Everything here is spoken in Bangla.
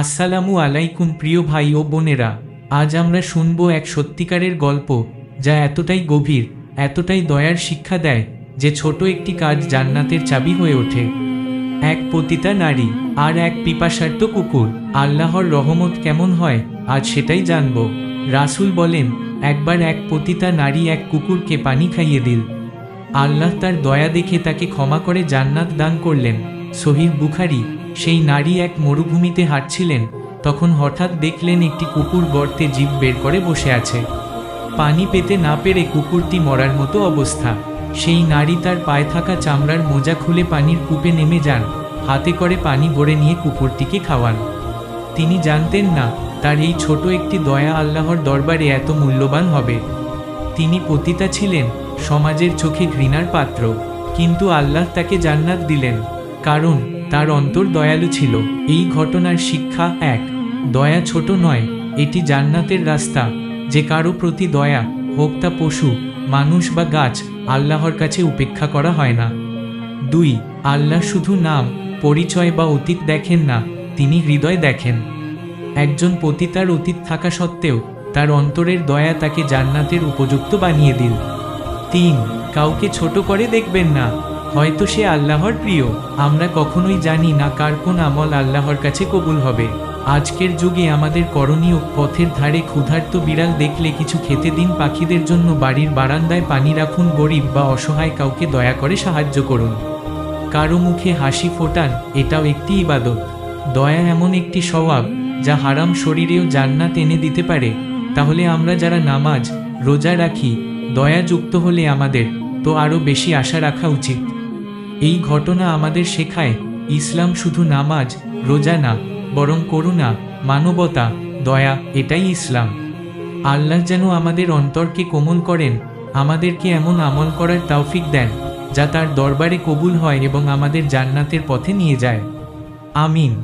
আসসালামু আলাইকুম প্রিয় ভাই ও বোনেরা, আজ আমরা শুনব এক সত্যিকারের গল্প যা এতটাই গভীর, এতটাই দয়ার শিক্ষা দেয় যে ছোট একটি কাজ জান্নাতের চাবি হয়ে ওঠে। এক পতিতা নারী আর এক পিপাসার্ত কুকুর, আল্লাহর রহমত কেমন হয়, আজ সেটাই জানব। রাসূল বলেন, একবার এক পতিতা নারী এক কুকুরকে পানি খাইয়ে দিল। আল্লাহ তার দয়া দেখে তাকে ক্ষমা করে জান্নাত দান করলেন। সহিহ বুখারি সেই নারী এক মরুভূমিতে হাঁটছিলেন, তখন হঠাৎ দেখলেন একটি কুকুর গর্তে জিভ বের করে বসে আছে। পানি পেতে না পেরে কুকুরটি মরার মতো অবস্থা। সেই নারী তার পায়ে থাকা চামড়ার মোজা খুলে পানির কূপে নেমে যান, হাতে করে পানি ভরে নিয়ে কুকুরটিকে খাওয়ান। তিনি জানতেন না, তার এই ছোট একটি দয়া আল্লাহর দরবারে এত মূল্যবান হবে। তিনি পতিতা ছিলেন, সমাজের চোখে ঘৃণার পাত্র, কিন্তু আল্লাহ তাকে জান্নাত দিলেন। কারণ তার অন্তর দয়ালু ছিল। এই ঘটনার শিক্ষা এক। দয়া ছোট নয়, এটি জান্নাতের রাস্তা। যে কারও প্রতি দয়া, হোক তা পশু, মানুষ বা গাছ, আল্লাহর কাছে উপেক্ষা করা হয় না। দুই, আল্লাহ শুধু নাম, পরিচয় বা অতীত দেখেন না, তিনি হৃদয় দেখেন। একজন পতিতার অতীত থাকা সত্ত্বেও, তার অন্তরের দয়া তাকে জান্নাতের উপযুক্ত বানিয়ে দিল। তিন, কাউকে ছোট করে দেখবেন না হয়তো সে আল্লাহর প্রিয়। আমরা কখনোই জানি না কার কোন আমল আল্লাহর কাছে কবুল হবে। আজকের যুগে আমাদের করণীয় পথের ধারে ক্ষুধার্ত বিড়াল দেখলে কিছু খেতে দিন পাখিদের জন্য বাড়ির বারান্দায় পানি রাখুন, গরিব বা অসহায় কাউকে দয়া করে সাহায্য করুন। কারও মুখে হাসি ফোটান, এটাও একটি ইবাদত। দয়া এমন একটি স্বভাব, যা হারাম শরীরেও জান্নাত এনে দিতে পারে। তাহলে আমরা যারা নামাজ, রোজা রাখি, দয়া যুক্ত হলে আমাদের, তো আরও বেশি আশা রাখা উচিত। এই ঘটনা আমাদের শেখায়, ইসলাম শুধু নামাজ, রোজা না, বরং করুণা, মানবতা, দয়া, এটাই ইসলাম। আল্লাহ যেন আমাদের অন্তরকে কোমল করেন, আমাদেরকে এমন আমল করার তাওফিক দেন, যা তার দরবারে কবুল হয় এবং আমাদের জান্নাতের পথে নিয়ে যায়। আমিন।